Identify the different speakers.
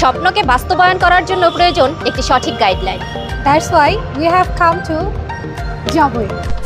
Speaker 1: স্বপ্নকে বাস্তবায়ন করার জন্য প্রয়োজন একটি সঠিক guideline
Speaker 2: that's why we have come to Jabui.